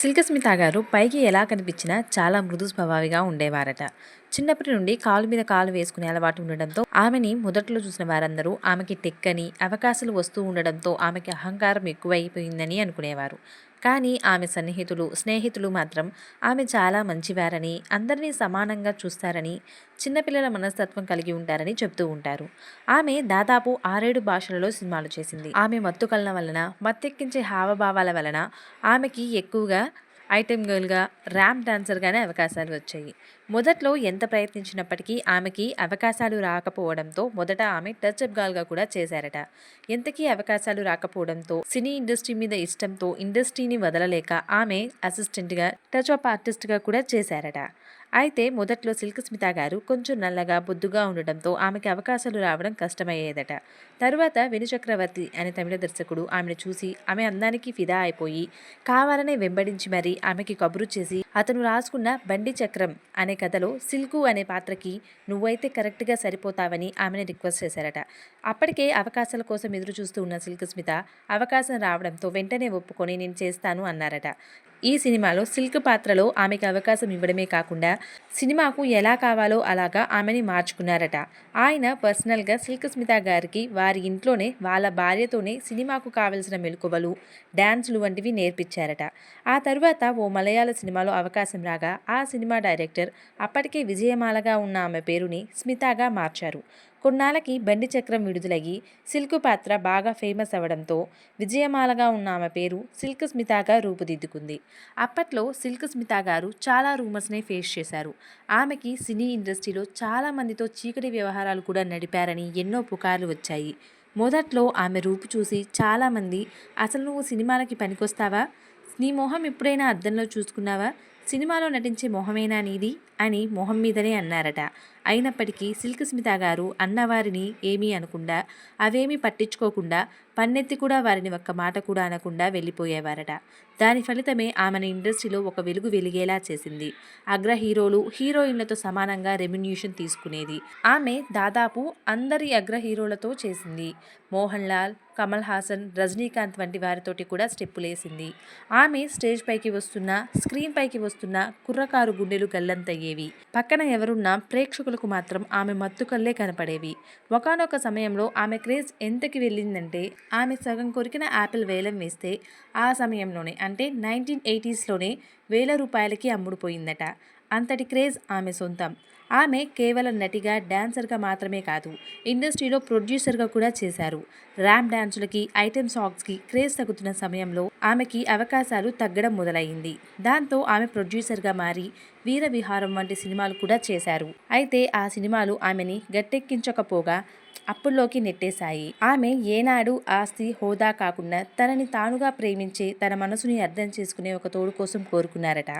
సిల్కస్మిత గారు పైకి ఎలా కనిపించినా చాలా మృదు స్వభావిగా ఉండేవారట. చిన్నప్పటి నుండి కాలు మీద కాలు వేసుకునే అలవాటు ఉండడంతో ఆమెని మొదట్లో చూసిన వారందరూ ఆమెకి టెక్కని అవకాశాలు వస్తూ ఉండడంతో ఆమెకి అహంకారం ఎక్కువైపోయిందని అనుకునేవారు. కానీ ఆమె సన్నిహితులు స్నేహితులు మాత్రం ఆమె చాలా మంచివారని అందరినీ సమానంగా చూస్తారని చిన్నపిల్లల మనస్తత్వం కలిగి ఉంటారని చెప్తూ ఉంటారు. ఆమె దాదాపు ఆరేడు భాషలలో సినిమాలు చేసింది. ఆమె మత్తుకలన వలన మత్తెక్కించే హావభావాల వలన ఆమెకి ఎక్కువగా ఐటెం గర్ల్గా ర్యాంప్ డాన్సర్గానే అవకాశాలు వచ్చాయి. మొదట్లో ఎంత ప్రయత్నించినప్పటికీ ఆమెకి అవకాశాలు రాకపోవడంతో మొదట ఆమె టచ్ అప్ గర్ల్గా కూడా చేశారట. ఎంతకీ అవకాశాలు రాకపోవడంతో సినీ ఇండస్ట్రీ మీద ఇష్టంతో ఇండస్ట్రీని వదలలేక ఆమె అసిస్టెంట్గా టచ్ అప్ ఆర్టిస్ట్గా కూడా చేశారట. అయితే మొదట్లో సిల్క్ స్మిత గారు కొంచెం నల్లగా బొద్దుగా ఉండడంతో ఆమెకి అవకాశాలు రావడం కష్టమయ్యేదట. తరువాత వెనుచక్రవర్తి అనే తమిళ దర్శకుడు ఆమెను చూసి ఆమె అందానికి ఫిదా అయిపోయి కావాలనే వెంబడించి మరీ ఆమెకి కబురు చేసి అతను రాసుకున్న బండి చక్రం అనే కథలో సిల్కు అనే పాత్రకి నువ్వైతే కరెక్ట్గా సరిపోతావని ఆమెను రిక్వెస్ట్ చేశారట. అప్పటికే అవకాశాల కోసం ఎదురు చూస్తూ ఉన్న సిల్క్ స్మిత అవకాశం రావడంతో వెంటనే ఒప్పుకొని నేను చేస్తాను అన్నారట. ఈ సినిమాలో సిల్క్ పాత్రలో ఆమెకు అవకాశం ఇవ్వడమే కాకుండా సినిమాకు ఎలా కావాలో అలాగా ఆమెని మార్చుకున్నారట. ఆయన పర్సనల్గా సిల్క్ స్మిత గారికి వారి ఇంట్లోనే వాళ్ళ భార్యతోనే సినిమాకు కావలసిన మెలకువలు డ్యాన్సులు వంటివి నేర్పించారట. ఆ తరువాత ఓ మలయాళ సినిమాలో అవకాశం రాగా ఆ సినిమా డైరెక్టర్ అప్పటికే విజయమాలగా ఉన్న ఆమె పేరుని స్మితగా మార్చారు. కొన్నాళ్ళకి బండి చక్రం విడుదలయ్యి సిల్క్ పాత్ర బాగా ఫేమస్ అవ్వడంతో విజయమాలగా ఉన్న ఆమె పేరు సిల్క్ స్మితాగా రూపుదిద్దుకుంది. అప్పట్లో సిల్క్ స్మిత గారు చాలా రూమర్స్నే ఫేస్ చేశారు. ఆమెకి సినీ ఇండస్ట్రీలో చాలామందితో చీకటి వ్యవహారాలు కూడా నడిపారని ఎన్నో పుకార్లు వచ్చాయి. మొదట్లో ఆమె రూపు చూసి చాలామంది అసలు నువ్వు సినిమాలకి పనికొస్తావా? నీ మొహం ఎప్పుడైనా అద్దంలో చూసుకున్నావా? సినిమాలో నటించే మొహమేనా నీది? అని మొహం మీదనే అన్నారట. అయినప్పటికీ సిల్క్ స్మిత గారు అన్నవారిని ఏమీ అనకుండా అవేమీ పట్టించుకోకుండా పన్నెత్తి కూడా వారిని ఒక్క మాట కూడా అనకుండా వెళ్ళిపోయేవారట. దాని ఫలితమే ఆమెను ఇండస్ట్రీలో ఒక వెలుగు వెలిగేలా చేసింది. అగ్ర హీరోలు హీరోయిన్లతో సమానంగా రెమ్యున్యూషన్ తీసుకునేది. ఆమె దాదాపు అందరి అగ్ర హీరోలతో చేసింది. మోహన్ లాల్ కమల్ హాసన్ రజనీకాంత్ వంటి వారితోటి కూడా స్టెప్పులేసింది. ఆమె స్టేజ్ పైకి వస్తున్న స్క్రీన్ పైకి వస్తున్న కుర్రకారు గుండెలు గల్లంతయ్యేవి. పక్కన ఎవరున్నా ప్రేక్షకులకు మాత్రం ఆమె మత్తుకల్లే కనపడేవి. ఒకనొక సమయంలో ఆమె క్రేజ్ ఎంతకి వెళ్ళిందంటే ఆమె సగం కొరికిన యాపిల్ వేలం వేస్తే ఆ సమయంలోనే అంటే నైన్టీన్ ఎయిటీస్లోనే వేల రూపాయలకి అమ్ముడుపోయిందట. అంతటి క్రేజ్ ఆమె సొంతం. ఆమె కేవలం నటిగా డాన్సర్గా మాత్రమే కాదు ఇండస్ట్రీలో ప్రొడ్యూసర్గా కూడా చేశారు. ర్యామ్ డాన్సులకి ఐటెం సాంగ్స్కి క్రేజ్ తగ్గుతున్న సమయంలో ఆమెకి అవకాశాలు తగ్గడం మొదలైంది. దాంతో ఆమె ప్రొడ్యూసర్గా మారి వీర విహారం వంటి సినిమాలు కూడా చేశారు. అయితే ఆ సినిమాలు ఆమెని గట్టెక్కించకపోగా అప్పుల్లోకి నెట్టేశాయి. ఆమె ఏనాడు ఆస్తి హోదా కాకుండా తనని తానుగా ప్రేమించే తన మనసుని అర్థం చేసుకునే ఒక తోడు కోసం కోరుకున్నారట.